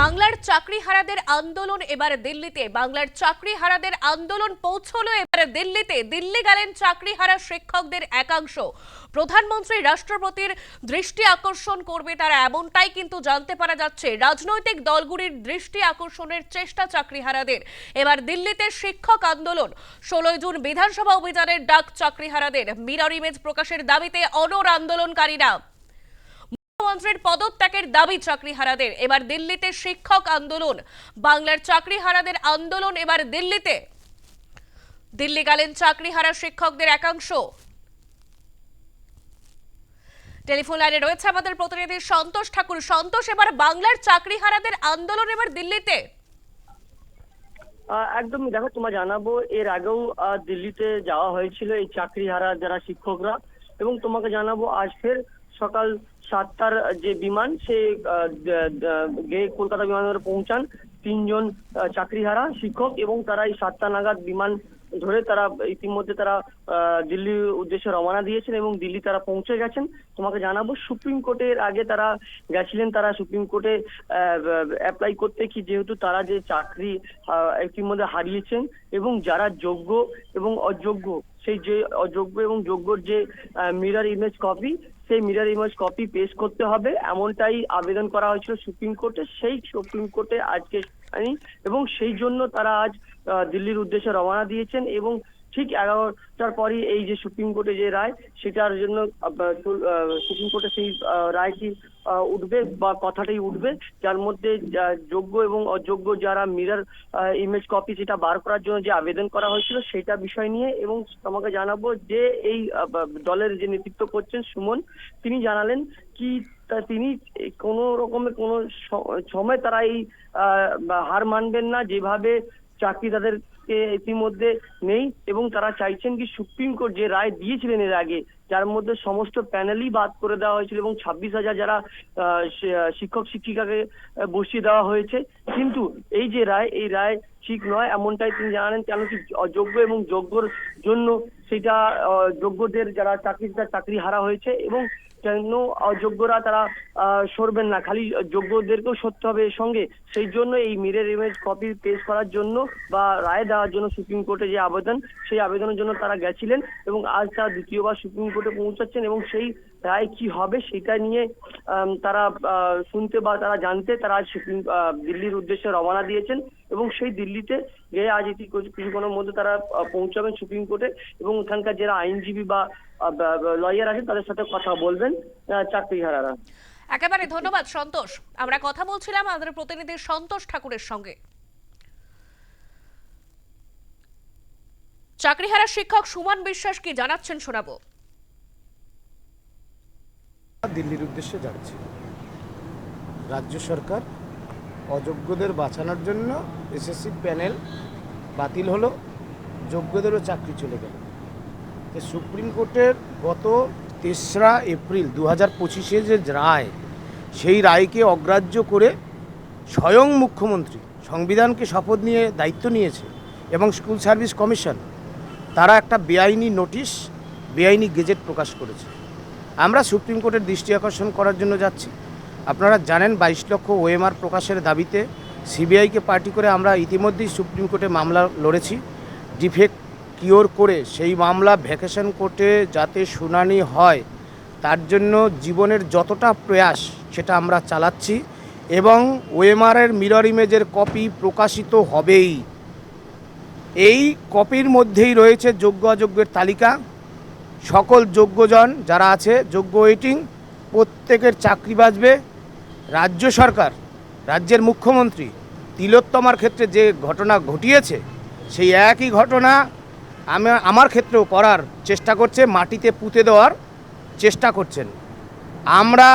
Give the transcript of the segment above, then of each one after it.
বাংলার চাকরিহারাদের আন্দোলন এবার দিল্লিতে। বাংলার চাকরিহারাদের আন্দোলন পৌঁছলো এবার দিল্লিতে। দিল্লি গেলেন চাকরি হারা শিক্ষকদের একাংশ। প্রধানমন্ত্রী রাষ্ট্রপতির দৃষ্টি আকর্ষণ করবে তারা, এমনটাই কিন্তু জানতে পারা যাচ্ছে। রাজনৈতিক দলগুলির দৃষ্টি আকর্ষণের চেষ্টা চাকরিহারাদের। এবার দিল্লিতে শিক্ষক আন্দোলন। ষোলোই জুন বিধানসভা অভিযানের ডাক চাকরিহারাদের। মিরর ইমেজ প্রকাশের দাবিতে অনর আন্দোলনকারীরা। মুখ্যমন্ত্রীর পদত্যাগের দাবি চাকরিহারাদের। এবার দিল্লিতে শিক্ষক আন্দোলন। বাংলার চাকরিহারাদের আন্দোলন এবার দিল্লিতে। দিল্লি গেলেন চাকরিহারা শিক্ষকদের একাংশ। টেলিফোন লাইনে রয়েছে আমাদের প্রতিনিধি সন্তোষ ঠাকুর। সন্তোষ এবার বাংলার চাকরিহারাদের আন্দোলন এবার দিল্লিতে। আহ, একদমই দেখো তোমার জানাব এর আগেও দিল্লিতে যাওয়া হয়েছিল এই চাকরিহারা যারা শিক্ষকরা। এবং তোমাকে জানাব আজ ফের সকাল সাতটার যে বিমান, সে গিয়ে কলকাতা বিমানবন্দরে পৌঁছান। তিনজন চাকরিহারা, শিক্ষক এবং তারা এই সাতটা নাগাদ বিমান ধরে তারা ইতিমধ্যে তারা দিল্লির উদ্দেশ্যে রওনা দিয়েছেন এবং দিল্লি তারা পৌঁছে গেছেন। তোমাকে জানাব, সুপ্রিম কোর্টের আগে তারা গেছিলেন, তারা সুপ্রিম কোর্টে অ্যাপ্লাই করতে কি যেহেতু তারা যে চাকরি ইতিমধ্যে হারিয়েছেন এবং যারা যোগ্য এবং অযোগ্য, সেই যে অযোগ্য এবং যোগ্যর যে মিরর ইমেজ কপি সেই মিরর ইমেজ কপি পেশ করতে হবে। এমনটাই আবেদন করা হয়েছিল সুপ্রিম কোর্টে সেই সুপ্রিম কোর্টে আজকে এবং সেই জন্য তারা আজ দিল্লির উদ্দেশ্যে রওনা দিয়েছেন এবং ঠিক এগারোটার পরই এই যে সুপ্রিম কোর্টে যে রায়, সেটার জন্য সুপ্রিম কোর্টে সেই রায়টি উঠবে বা কথাটাই উঠবে, যার মধ্যে যোগ্য এবং অযোগ্য যারা মিরর ইমেজ কপি সেটা বার করার জন্য যে আবেদন করা হয়েছিল, সেটা বিষয় নিয়ে এবং তোমাকে জানাব যে এই দলের যে নেতৃত্ব করছেন সুমন, তিনি জানালেন কি তিনি কোনো রকমের কোনো সময় তারা এই হার মানবেন না, যেভাবে চাকরি তাদেরকে ইতিমধ্যে নেই এবং তারা চাইছেন কি সুপ্রিম কোর্ট যে রায় দিয়েছিলেন এর আগে, যার মধ্যে সমস্ত প্যানেলই বাদ করে দেওয়া হয়েছিল এবং ছাব্বিশ হাজার যারা শিক্ষক শিক্ষিকাকে বসিয়ে দেওয়া হয়েছে। কিন্তু এই যে রায়, এই রায় ঠিক নয়, এমনটাই তিনি জানালেন কেন কি অযোগ্য এবং যোগ্যর জন্য সেটা যোগ্যদের যারা চাকরি চাকরি হারা হয়েছে এবং কেন অযোগ্যরা তারা সরবেন না। খালি যোগ্যদেরকেও সরতে হবে এর সঙ্গে। সেই জন্য এই মিরের ইমেজ কপি পেশ করার জন্য বা রায় দেওয়ার জন্য সুপ্রিম কোর্টে যে আবেদন, সেই আবেদনের জন্য তারা গেছিলেন এবং আজ তারা দ্বিতীয়বার সুপ্রিম কোর্টে পৌঁছাচ্ছেন এবং সেই রায় কি হবে সেটা নিয়ে তারা শুনতে বা তারা জানতে তারা আজ সুপ্রিম দিল্লির উদ্দেশ্যে রওনা দিয়েছেন। এবং সেই দিল্লিতে গিয়ে আজ এটি কিছু- কিছুক্ষণের মধ্যে তারা আহ, পৌঁছাবেন সুপ্রিম কোর্টে এবং ওখানকার যারা আইনজীবী বা লয়ার আছেন তাদের সাথে কথা বলবেন আহ, চাকরিহারারা একেবারে ধন্যবাদ সন্তোষ। আমরা কথা বলছিলাম আমাদের প্রতিনিধি সন্তোষ ঠাকুরের সঙ্গে। চাকরিহারা শিক্ষক সুমন বিশ্বাস কি জানাচ্ছেন শোনাবো? দিল্লির উদ্দেশ্যে যাচ্ছি। রাজ্য সরকার অযোগ্যদের বাঁচানোর জন্য এসএসসি প্যানেল বাতিল হলো, যোগ্যদেরও চাকরি চলে গেল। সুপ্রিম কোর্টের গত তেসরা এপ্রিল দু হাজার পঁচিশে যে রায়, সেই রায়কে অগ্রাহ্য করে স্বয়ং মুখ্যমন্ত্রী সংবিধানকে শপথ নিয়ে দায়িত্ব নিয়েছে এবং স্কুল সার্ভিস কমিশন, তারা একটা বেআইনি নোটিশ, বেআইনি গেজেট প্রকাশ করেছে। আমরা সুপ্রিম কোর্টের দৃষ্টি আকর্ষণ করার জন্য যাচ্ছি। আপনারা জানেন বাইশ লক্ষ ওএমআর প্রকাশের দাবিতে সিবিআইকে পার্টি করে আমরা ইতিমধ্যেই সুপ্রিম কোর্টে মামলা লড়েছি। ডিফেক্ট কিওর করে সেই মামলা ভ্যাকেশন কোর্টে যাতে শুনানি হয়, তার জন্য জীবনের যতটা প্রয়াস সেটা আমরা চালাচ্ছি এবং ওএমআরের মিরর ইমেজের কপি প্রকাশিত হবেই। এই কপির মধ্যেই রয়েছে যোগ্য অযোগ্যের তালিকা। সকল যোগ্যজন যারা আছে, যোগ্য ওয়েটিং, প্রত্যেকের চাকরি বাঁচবে। রাজ্য সরকার, রাজ্যের মুখ্যমন্ত্রী তিলোত্তমার ক্ষেত্রে যে ঘটনা ঘটিয়েছে, সেই একই ঘটনা আমি, আমার ক্ষেত্রেও করার চেষ্টা করছে, মাটিতে পুঁতে দেওয়ার চেষ্টা করছেন। আমরা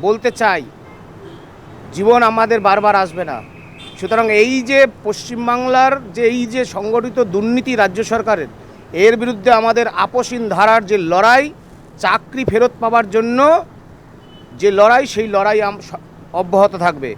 বলতে চাই, জীবন আমাদের বারবার আসবে না। সুতরাং এই যে পশ্চিমবাংলার যে, এই যে সংগঠিত দুর্নীতি রাজ্য সরকারের, এর বিরুদ্ধে আমাদের আপসীন ধারার যে লড়াই, চাকরি ফেরত পাওয়ার জন্য যে লড়াই, সেই লড়াই অব্যাহত থাকবে।